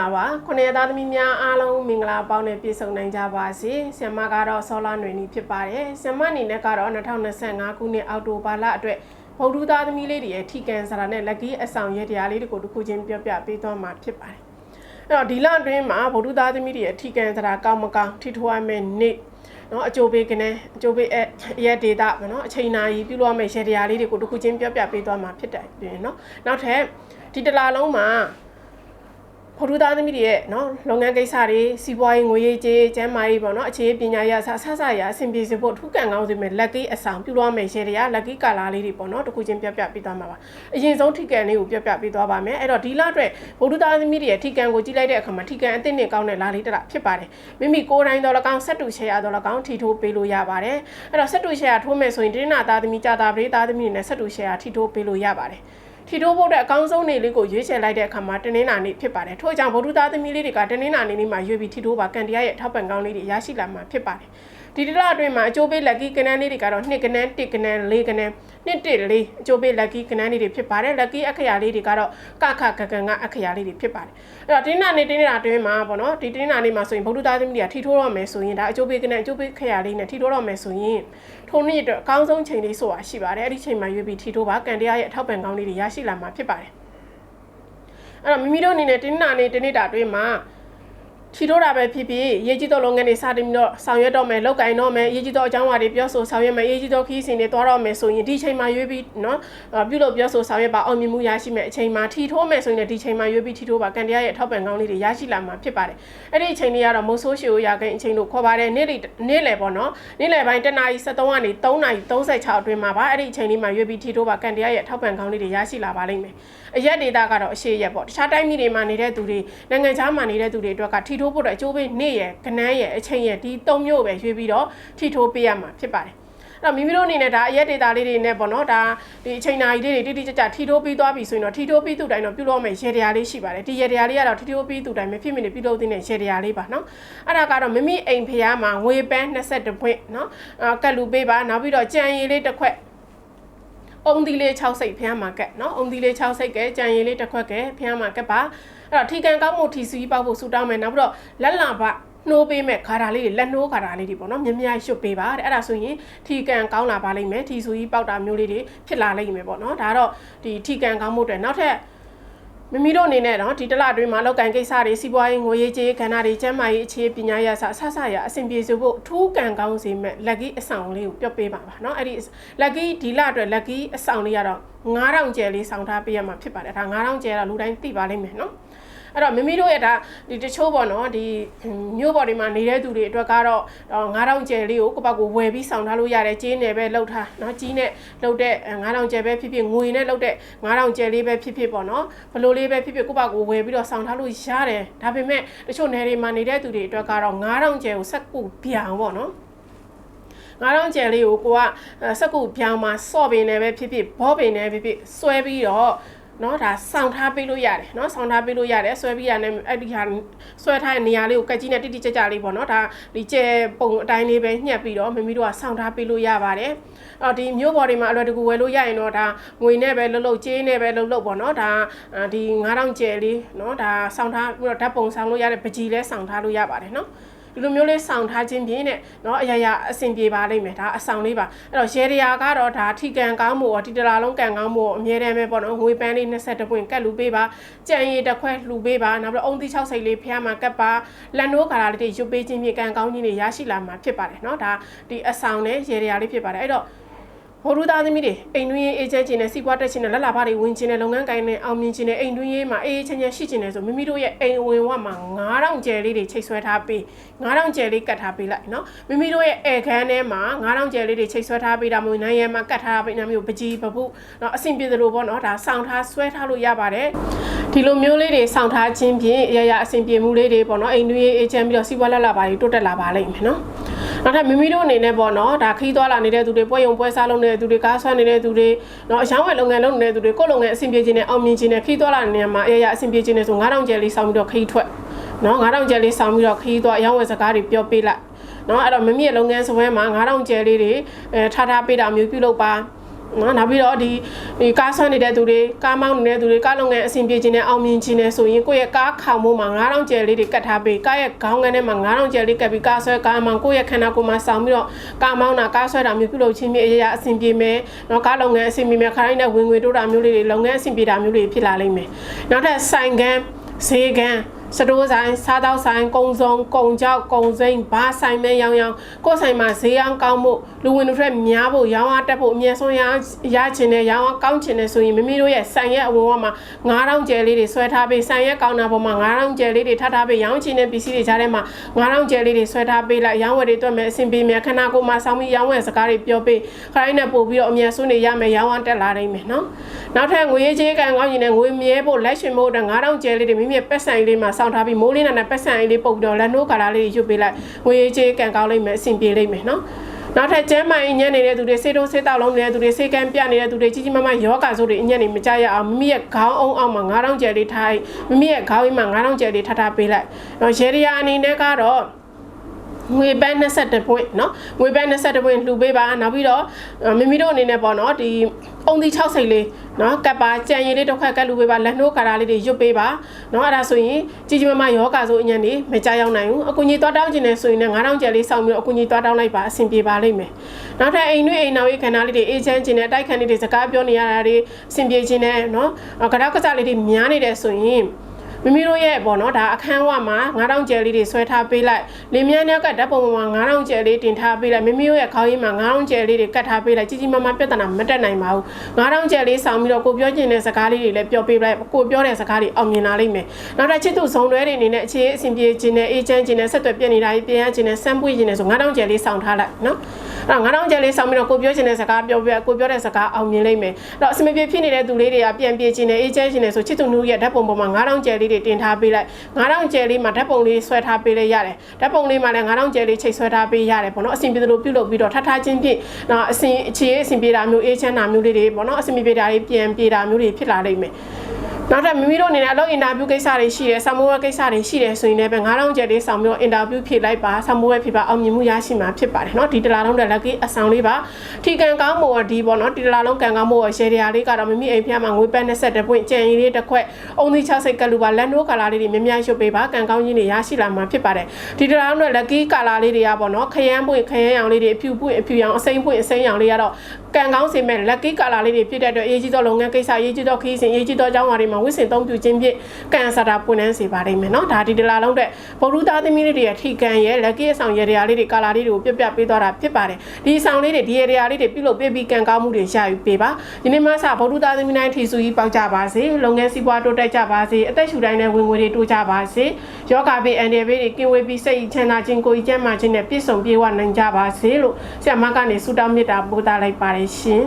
လာပါခုနှစ်ရက်သားသမီးများအားလုံးမင်္ဂလာပေါင်းနဲ့ပြည့်စုံနိုင်ကြပါစေဆ iam မကတော့ဆောလာຫນွေနီဖြစ်ပါတယ်ဆ iam မအနေနဲ့ကတော့2025ခုနှစ်အောက်တိုဘာလအတွက်ဗုဒ္ဓသားသမီးလေးတွေရဲ့ထိကန်စာရာနဲ့လက်ကီးအဆောင်ရဲတရားလေးတွေကိုတစ်ခုချင်းပြောပြပေးသွားမှာဖြစ်ပါတယ်အဲ့တော့ဒီလအတွင်းမှာဗုဒ္ဓသားသမီးတွေရဲ့ထိကန်စာရာကောင်းမကောင်းထိထွားမဲ့နေ့နော်အကျိုးပေးကနေအကျိုးပေးအရက်ဒေတာပေါ့နော်အချိန်နာရီပြုလုပ်ရမယ့်ရဲတရားလေးတွေကိုတစ်ခုချင်းပြောပြပေးသွားမှာဖြစ်တယ်ပြင်နော်နောက်ထပ်ဒီတစ်လားလုံးမှာ ဖော်ထူးသားသမီးတွေရဲ့နော်လုပ်ငန်းကိစ္စတွေစီးပွားရေးငွေရေးကြေးကျန်းမာရေးပေါ့နော်အခြေပညာရဆဆဆရအဆင်ပြေစေဖို့ထူးကန်ကောင်းစေမယ့်လက်ကီးအဆောင်ပြုလုပ်မယ်ရှယ်တွေကလက်ကီးကာလာလေးတွေပေါ့နော်တခုချင်းပြပြပေးသွားမှာပါအရင်ဆုံးထိကန်လေးကိုပြပြပေးသွားပါမယ်အဲ့တော့ဒီလအတွက်ဖော်ထူးသားသမီးတွေရဲ့ထိကန်ကိုကြည့်လိုက်တဲ့အခါမှာထိကန်အသင့်နဲ့ကောင်းတဲ့လာလေးတစ်လားဖြစ်ပါတယ်မိမိကိုယ်တိုင်တော်လကောင်းဆက်တူရှယ်ရတော်လကောင်းထီထိုးပေးလို့ရပါတယ်အဲ့တော့ဆက်တူရှယ်ရထိုးမယ်ဆိုရင်တင်းနာသားသမီးကြာတာပရိသားသမီးတွေနဲ့ဆက်တူရှယ်ရထီထိုးပေးလို့ရပါတယ် ထီထိုးဖို့အတွက်အကောင်းဆုံးနေလေးကိုရွေးချယ်လိုက်တဲ့အခါမှာတနင်္လာနေ့ဖြစ်ပါတယ်ထို့ကြောင့်ဗုဒ္ဓသားသမီးလေးတွေကတနင်္လာနေ့နေ့မှာရွေးပြီးထီထိုးပါကန်တရားရဲ့ထောက်ပံ့ကောင်းလေးတွေရရှိလာမှာဖြစ်ပါတယ် ဒီတလအတွင်းမှာအကျိုးပေးလက်ကီးကနန်းလေးတွေကတော့2ကနန်း1ကနန်း4ကနန်း2 1 4အကျိုးပေးလက်ကီးကနန်းလေးတွေဖြစ်ပါတယ်လက်ကီးအခရာလေးတွေကတော့ကခကကန်ကအခရာလေးတွေဖြစ်ပါတယ်အဲ့တော့တင်းနာနေ့တင်းနာအတွင်းမှာပေါ့နော်ဒီတင်းနာနေ့မှာဆိုရင်ဗုဒ္ဓသားသမီးတွေကထီထိုးတော့မယ်ဆိုရင်ဒါအကျိုးပေးကနန်းအကျိုးပေးခရာလေးနဲ့ထီထိုးတော့မယ်ဆိုရင်ထုံနေ့အတွက်အကောင်းဆုံးချိန်လေးဆိုတာရှိပါတယ်အဲ့ဒီချိန်မှာရွေးပြီးထီထိုးပါကန်တရားရဲ့အထောက်ပံ့ကောင်းလေးတွေရရှိလာမှာဖြစ်ပါတယ်အဲ့တော့မိမိတို့အနေနဲ့တင်းနာနေတနေ့တာအတွင်းမှာ ထီထိုးတာပဲဖြစ်ဖြစ်ရေးကြီးသောလုပ်ငန်းတွေစတင်ပြီးတော့ဆောင်ရွက်တော့မယ်လောက်ကင်တော့မယ်ရေးကြီးသောအကြောင်းအရာတွေပြောဆိုဆောင်ရွက်မယ်ရေးကြီးသောခီးစဉ်တွေသွားတော့မယ်ဆိုရင်ဒီချိန်မှာရွေးပြီးနော်အာပြုလုပ်ပြောဆိုဆောင်ရွက်ပါအောင်မြင်မှုရရှိမယ်အချိန်မှာထီထိုးမယ်ဆိုရင်လည်းဒီချိန်မှာရွေးပြီးထီထိုးပါကန်တရားရဲ့အထောက်ပံ့ကောင်းလေးတွေရရှိလာမှာဖြစ်ပါတယ်အဲ့ဒီအချိန်လေးကတော့မိုးဆိုးရှည်ရာကိန်းအချိန်လို့ခေါ်ပါတယ်နေ့လေနေ့လေပေါ့နော်နေ့လေပိုင်းတနာရီ73ကနေ3နာရီ36အတွင်းမှာပါအဲ့ဒီအချိန်လေးမှာရွေးပြီးထီထိုးပါကန်တရားရဲ့အထောက်ပံ့ကောင်းလေးတွေရရှိလာပါလိမ့်မယ်အရက်ဒေတာကတော့အရှိရက်ပေါ့တခြားတိုင်းပြည်တွေမှာနေတဲ့သူတွေနိုင်ငံခြားမှာနေတဲ့သူတွေအတွက်ကထီထိုးဖို့အတွက်အကျိုးပေးနေ့ရယ်ကနန်းရယ်အချိန်ရယ်ဒီ၃မျိုးပဲရွေးပြီးတော့ထီထိုးပေးရမှာဖြစ်ပါတယ်အဲ့တော့မိမိတို့အနေနဲ့ဒါအရက်ဒေတာလေးတွေနဲ့ပေါ့နော်ဒါဒီအချိန်နာရီလေးတွေတိတိကျကျထီထိုးပြီးသွားပြီဆိုရင်တော့ထီထိုးပြီးသူ့တိုင်းတော့ပြုလုပ်မယ်ရေတရားလေးရှိပါတယ်ဒီရေတရားလေးကတော့ထီထိုးပြီးသူ့တိုင်းမဖြစ်မနေပြုလုပ်တဲ့ရေတရားလေးပါနော်အဲ့ဒါကတော့မိမိအိမ်ဖျားမှာငွေပန်း22ပွင့်နော်အာကတ်လူပေးပါနောက်ပြီးတော့ကြံရည်လေးတစ်ခွက် အုံသီးလေး6စိတ်ဖျားမှာကက်နော်အုံသီးလေး6စိတ်ကဲကြံရည်လေးတစ်ခွက်ကဲဖျားမှာကက်ပါအဲ့တော့ထီကန်ကောင်းမှုထီစူးပေါက်ဖို့ဆူတောင်းမယ်နောက်ပြီးတော့လက်လာပနှိုးပေးမဲ့ခါတာလေးတွေလက်နှိုးခါတာလေးတွေပေါ့နော်မြမြရွတ်ပေးပါတဲ့အဲ့ဒါဆိုရင်ထီကန်ကောင်းလာပါလိမ့်မယ်ထီစူးကြီးပေါက်တာမျိုးလေးတွေဖြစ်လာလိမ့်မယ်ပေါ့နော်ဒါကတော့ဒီထီကန်ကောင်းမှုတွေနောက်ထပ် မိမိတို့အနေနဲ့တော့ဒီတလအတွင်းမှာလောက်ကန်ကိစ္စတွေစီးပွားရေးငွေရေးကြေးကဏ္ဍတွေကျန်းမာရေးအခြေပညာရေးအစဆဆရအဆင်ပြေစေဖို့အထူးကန်ကောင်းစေမဲ့လက်ကီးအဆောင်လေးကိုပြောပေးပါပါเนาะအဲ့ဒီလက်ကီးဒီလအတွက်လက်ကီးအဆောင်လေးကတော့9000ကျယ်လေးဆောင်ထားပေးရမှာဖြစ်ပါတယ်ဒါ9000ကျယ်တော့လူတိုင်းသိပါလိမ့်မယ်เนาะ အဲ့တော့မိမိတို့ရဲ့ဒါဒီတချို့ပေါ့နော်ဒီမြို့ပေါ်တွေမှာနေတဲ့သူတွေအတွက်ကတော့9000ကျယ်လေးကိုကိုပောက်ကိုဝယ်ပြီးဆောင်ထားလို့ရတယ်ကျင်းနယ်ပဲလှုပ်ထားနော်ကြီးနဲ့လှုပ်တဲ့9000ကျယ်ပဲဖြစ်ဖြစ်ငွေနဲ့လှုပ်တဲ့9000ကျယ်လေးပဲဖြစ်ဖြစ်ပေါ့နော်ဘလိုလေးပဲဖြစ်ဖြစ်ကိုပောက်ကိုဝယ်ပြီးတော့ဆောင်ထားလို့ရတယ်ဒါပေမဲ့တချို့နယ်တွေမှာနေတဲ့သူတွေအတွက်ကတော့9000ကျယ်ကိုဆက်ကုပြအောင်ပေါ့နော်ငါတော့ကျန်လေးကိုကိုကစက်ကူပြောင်းမှာဆော့ပင်နဲ့ပဲဖြစ်ဖြစ်ဘောပင်နဲ့ဖြစ်ဖြစ်ဆွဲပြီးတော့ နော်ဒါစောင့်ထားပေးလို့ရတယ်နော်စောင့်ထားပေးလို့ရတယ်ဆွဲပြီးရတယ်အဲ့ဒီဟာဆွဲထားတဲ့နေရာလေးကိုကက်ကြီးနဲ့တိတိကျကျလေးပေါ့နော်ဒါဒီကျဲပုံအတိုင်းလေးပဲညှက်ပြီးတော့မိမိတို့ကစောင့်ထားပေးလို့ရပါတယ်အော်ဒီမျိုးပေါ်တွေမှာအလွယ်တကူဝယ်လို့ရရင်တော့ဒါငွေနဲ့ပဲလှုပ်လှုပ်ကြေးနဲ့ပဲလှုပ်လှုပ်ပေါ့နော်ဒါဒီ9000ကျဲလေးနော်ဒါစောင့်ထားပြီးတော့ဓာတ်ပုံဆောင်လို့ရတဲ့ပကြီးလဲစောင့်ထားလို့ရပါတယ်နော် ဒီလိုမျိုးလေးဆောင်ထားခြင်းဖြင့်တဲ့เนาะအရာရာအဆင်ပြေပါလိမ့်မယ်ဒါအဆောင်လေးပါအဲ့တော့ရေတရာကတော့ဒါထိကန်ကောင်းမှုရောဒီတလာလုံးကန်ကောင်းမှုရောအမြဲတမ်းပဲပေါ့နော်ငွေပန်းလေး22ပွင့်ကတ်လူပေးပါကြံရည်တစ်ခွက်လှူပေးပါနောက်ပြီးတော့အုံသီး6စိတ်လေးဖျားမှာကတ်ပါလက်နိုးကာလာလေးတွေရွတ်ပေးခြင်းဖြင့်ကန်ကောင်းခြင်းတွေရရှိလာမှာဖြစ်ပါတယ်เนาะဒါဒီအဆောင်နဲ့ရေတရာလေးဖြစ်ပါတယ်အဲ့တော့ ဟိုရူသားသမီးတွေအိမ်တွင်းရေးအေးချမ်းခြင်းနဲ့စီးပွားတက်ခြင်းနဲ့လက်လာဖတွေဝင်ခြင်းနဲ့လုပ်ငန်းကိုင်နဲ့အောင်မြင်ခြင်းနဲ့အိမ်တွင်းရေးမှာအေးအေးချမ်းချမ်းရှိခြင်းနဲ့ဆိုမိမိတို့ရဲ့အိမ်ဝင်ဝမှာ9000ကျယ်လေးတွေချိတ်ဆွဲထားပေး9000ကျယ်လေးကတ်ထားပေးလိုက်နော်မိမိတို့ရဲ့အဲခန်းထဲမှာ9000ကျယ်လေးတွေချိတ်ဆွဲထားပေးတာမျိုးနိုင်ရမှာကတ်ထားပေးတာမျိုးပကြီးပပုနော်အဆင်ပြေသလိုပေါ့နော်ဒါစောင့်ထားဆွဲထားလို့ရပါတယ်ဒီလိုမျိုးလေးတွေစောင့်ထားခြင်းဖြင့်ရရအဆင်ပြေမှုလေးတွေပေါ့နော်အိမ်တွင်းရေးအေးချမ်းပြီးတော့စီးပွားလက်လာပါတွေတိုးတက်လာပါလိမ့်မယ်နော် နောက်ထပ်မိမိတို့အနေနဲ့ပေါ့နော်ဒါခီးသွားလာနေတဲ့သူတွေပွဲရုံပွဲစားလုပ်နေတဲ့သူတွေကားဆွမ်းနေတဲ့သူတွေနော်အရောင်းဝယ်လုပ်ငန်းလုပ်နေတဲ့သူတွေကိုယ့်လုပ်ငန်းအဆင်ပြေခြင်းနဲ့အောင်မြင်ခြင်းနဲ့ခီးသွားလာနေတဲ့မှာအရရအဆင်ပြေခြင်းနဲ့ဆို9000ကျယ်လေးစောင်းပြီးတော့ခီးထွက်နော်9000ကျယ်လေးစောင်းပြီးတော့ခီးသွားအရောင်းဝယ်စကားတွေပြောပေးလိုက်နော်အဲ့တော့မမီရဲ့လုပ်ငန်းစပွဲမှာ9000ကျယ်လေးတွေအဲထားထားပေးတာမျိုးပြုလုပ်ပါ နော်နောက်ပြီးတော့ဒီဒီကားဆွမ်းနေတဲ့သူတွေကားမောင်းနေတဲ့သူတွေကားလုပ်ငန်းအဆင်ပြေခြင်းနဲ့အောင်မြင်ခြင်းနဲ့ဆိုရင်ကိုယ့်ရဲ့ကားခေါင်မှုမှာ9000ကျယ်လေးတွေကတ်ထားပေးကားရဲ့ခေါင်းငန်းထဲမှာ9000ကျယ်လေးကတ်ပြီးကားဆွဲကားမောင်းကိုယ့်ရဲ့ခန္ဓာကိုယ်မှာဆောင်းပြီးတော့ကားမောင်းတာကားဆွဲတာမျိုးပြုလုပ်ခြင်းမျိုးအရာရာအဆင်ပြေမယ်နော်ကားလုပ်ငန်းအဆင်ပြေမယ်ခရိုင်းနဲ့ဝင်ငွေတိုးတာမျိုးလေးတွေလုပ်ငန်းအဆင်ပြေတာမျိုးတွေဖြစ်လာလိမ့်မယ်နောက်ထပ်ဆိုင်ကန်းဈေးကန်း စတိုးဆိုင်စားတောက်ဆိုင်ကုံစုံကုံကြောက်ကုံစိမ့်ဘာဆိုင်မဲရောင်းရောင်းကိုယ်ဆိုင်မှာဈေးအောင်ကောင်းမှုလူဝင်လူထွက်များဖို့ရောင်းအားတက်ဖို့အမြဲဆုံးရရချင်တဲ့ရောင်းအားကောင်းချင်တဲ့ဆိုရင်မိမိတို့ရဲ့ဆိုင်ရဲ့အဝင်ဝမှာ9000ကျယ်လေးတွေဆွဲထားပြီးဆိုင်ရဲ့ကောင်းတာပေါ်မှာ9000ကျယ်လေးတွေထပ်ထားပြီးရောင်းချင်တဲ့ပစ္စည်းတွေကြားထဲမှာ9000ကျယ်လေးတွေဆွဲထားပေးလိုက်ရောင်းဝယ်တွေတွက်မယ်အဆင်ပြေမယ်ခဏကိုမှဆောင်းပြီးရောင်းဝယ်စကားတွေပြောပေးခရိုင်းနဲ့ပို့ပြီးတော့အမြဲဆုံးနေရမယ်ရောင်းအားတက်လာနိုင်မယ်နော်နောက်ထပ်ငွေရေးချေးကန်ကောင်းရင်လည်းငွေမြဲဖို့လက်ရှင်ဖို့9000ကျယ်လေးတွေမိမိရဲ့ပက်ဆိုင်လေးမှာစောင့်ထားပြီးမိုးလေးနဲ့ပက်ဆိုင်လေးပုတ်ပြီးတော့လက်နိုးကာလာလေးရွတ်ပေးလိုက်ငွေရေးချေးကန်ကောင်းလိမ့်မယ်အဆင်ပြေလိမ့်မယ်နော် နောက်ထပ်ကျမ်းမာရေးညံ့နေတဲ့သူတွေစေတုံးစေတောက်လုံးနေတဲ့သူတွေစေကန်းပြနေတဲ့သူတွေကြီးကြီးမားမားယောဂါဆိုတွေအညံ့နေမကြရအောင်မိမိရဲ့ခေါင်းအုံအောက်မှာ9000ကျယ်လေးထားမိမိရဲ့ခေါင်းအိမ်မှာ9000ကျယ်လေးထားထားပေးလိုက်။တော့ရေရီယာအနေနဲ့ကတော့ငွေပန်း22ပွင့်เนาะငွေပန်း22ပွင့်လှူပေးပါနောက်ပြီးတော့မိမိတို့အနေနဲ့ပေါ့เนาะဒီအုံဒီ6စိတ်လေး နော်ကပ်ပါကြံရည်လေးတစ်ခွက်ကပ်လူပေးပါလက်နှိုးကာရာလေးတွေရွတ်ပေးပါနော်အဲ့ဒါဆိုရင်ကြီးကြီးမားမားယောဂါဆိုအညံနေမကြောက်ရောက်နိုင်ဘူးအကူကြီးသွားတောင်းကျင်နေဆိုရင်လည်း9000ကျပ်လေးစောင့်ပြီးတော့အကူကြီးသွားတောင်းလိုက်ပါအဆင်ပြေပါလိမ့်မယ်နောက်ထပ်အိမ်နှွေးအိမ်နောက်ရေးခန္ဓာလေးတွေအေးချမ်းကျင်နေတိုက်ခန်းလေးတွေစကားပြောနေရတာတွေအဆင်ပြေခြင်းနဲ့နော်ကရောက်ကစားလေးတွေများနေတယ်ဆိုရင် မိမိတို့ရဲ့ပေါ့နော်ဒါအခန်းဝမှာ9000ကျယ်လေးတွေဆွဲထားပေးလိုက်လင်းမြန်းတဲ့ကဓာတ်ပုံမှာ9000ကျယ်လေးတင်ထားပေးလိုက်မိမိတို့ရဲ့ခေါင်းရင်းမှာ9000ကျယ်လေးတွေကတ်ထားပေးလိုက်ကြီးကြီးမားမားပြဿနာမတက်နိုင်ပါဘူး9000ကျယ်လေးဆောင်ပြီးတော့ကိုပြောချင်တဲ့စကားလေးတွေလည်းပြောပေးလိုက်ကိုပြောတဲ့စကားတွေအောင်မြင်လာလိမ့်မယ်နောက်တစ်ချစ်သူဆုံးတွဲတွေအနေနဲ့အခြေအဆင်ပြေခြင်းနဲ့အေးချမ်းခြင်းနဲ့ဆက်သွယ်ပြည့်နေတာကြီးပြန်ရခြင်းနဲ့စမ်းပွေးခြင်းနဲ့ဆို9000ကျယ်လေးဆောင်ထားလိုက်နော်အဲ့9000ကျယ်လေးဆောင်ပြီးတော့ကိုပြောချင်တဲ့စကားပြောပြကိုပြောတဲ့စကားအောင်မြင်လိမ့်မယ်အဲ့တော့အဆင်မပြေဖြစ်နေတဲ့သူလေးတွေကပြန်ပြေခြင်းနဲ့အေးချမ်းခြင်းနဲ့ဆိုချစ်သူနှုတ်ရဲ့ဓာတ်ပုံပေါ်မှာ9000ကျယ်လေးတွေတင်ထားပေးလိုက်9000ကျယ်လေးမှာဓာတ်ပုံလေးဆွဲထားပေးလိုက်ရတယ်ဓာတ်ပုံလေးမှာလည်း9000ကျယ်လေးချိတ်ဆွဲထားပေးရတယ်ပေါ့နော်အဆင်ပြေသလိုပြုလုပ်ပြီးတော့ထထချင်းဖြင့်နော်အဆင်အခြေအဆင်ပြေတာမျိုးအေးချမ်းတာမျိုးလေးတွေပေါ့နော်အဆင်ပြေတာတွေပြန်ပြေတာမျိုးတွေဖြစ်လာလိမ့်မယ် နောက်ထပ်မိမိတို့အနေနဲ့အလုပ်အင်တာဗျူးကိစ္စတွေရှိတယ်ဆာမိုးဝဲကိစ္စတွေရှိတယ်ဆိုရင်လည်းပဲ9000ကျပ်လေးဆောင်ပြီးတော့အင်တာဗျူးဖြေလိုက်ပါဆာမိုးဝဲဖြေပါအောင်မြင်မှုရရှိမှာဖြစ်ပါတယ်เนาะဒီတလားလုံးတဲ့ lucky အဆောင်လေးပါထီကန်ကောင်းမို့ဒီပေါ့เนาะဒီတလားလုံးကန်ကောင်းမို့ရေဒီယာလေးကတော့မိမိအိမ်ဖျားမှာငွေပန်း20ပွင့်ကြံရည်လေးတစ်ခွက်အုံသီး6စိတ်ကလူပါလက်နိုးကာလာလေးတွေမြများရွတ်ပေးပါကန်ကောင်းကြီးတွေရရှိလာမှာဖြစ်ပါတယ်ဒီတလားလုံးတဲ့ lucky ကာလာလေးတွေကပေါ့เนาะခရမ်းပွင့်ခရမ်းရောင်လေးတွေအဖြူပွင့်အဖြူရောင်အစိမ်းပွင့်အစိမ်းရောင်လေးကတော့ကန်ကောင်းစေမဲ့ lucky ကာလာလေးတွေဖြစ်တဲ့အတွက်အရေးကြီးသောလုပ်ငန်းကိစ္စအရေးကြီးသောခရီးစဉ်အရေးကြီးသောအကြောင်းအရာတွေမှာ ဝိစင်သုံးပြုခြင်းဖြင့်ကန်ဆာတာပွင့်နှန်းစေပါလိမ့်မယ်နော်ဒါဒီတလာလုံးတဲ့ဗုဒ္ဓသားသမီးလေးတွေရဲ့ထီကန်ရဲ့လက်ကီးအဆောင်ရေရာလေးတွေကာလာလေးတွေကိုပြပြပေးသွားတာဖြစ်ပါတယ်ဒီဆောင်လေးတွေဒီရေရာလေးတွေပြုလုပ်ပေးပြီးကန်ကောင်းမှုတွေရယူပေးပါဒီနေ့မှစဗုဒ္ဓသားသမီးတိုင်းထီစုကြီးပေါက်ကြပါစေလုပ်ငန်းစီးပွားတိုးတက်ကြပါစေအသက်ရှူတိုင်းနဲ့ဝင်ငွေတွေတိုးကြပါစေယောဂဘေးအန်ဒီဘေးတွေကင်းဝေးပြီးစိတ်ချမ်းသာခြင်းကိုယ်ကျန်းမာခြင်းနဲ့ပြည့်စုံပြေဝနိုင်ကြပါစေလို့ဆရာမကနေဆုတောင်းမေတ္တာပို့သလိုက်ပါတယ်ရှင်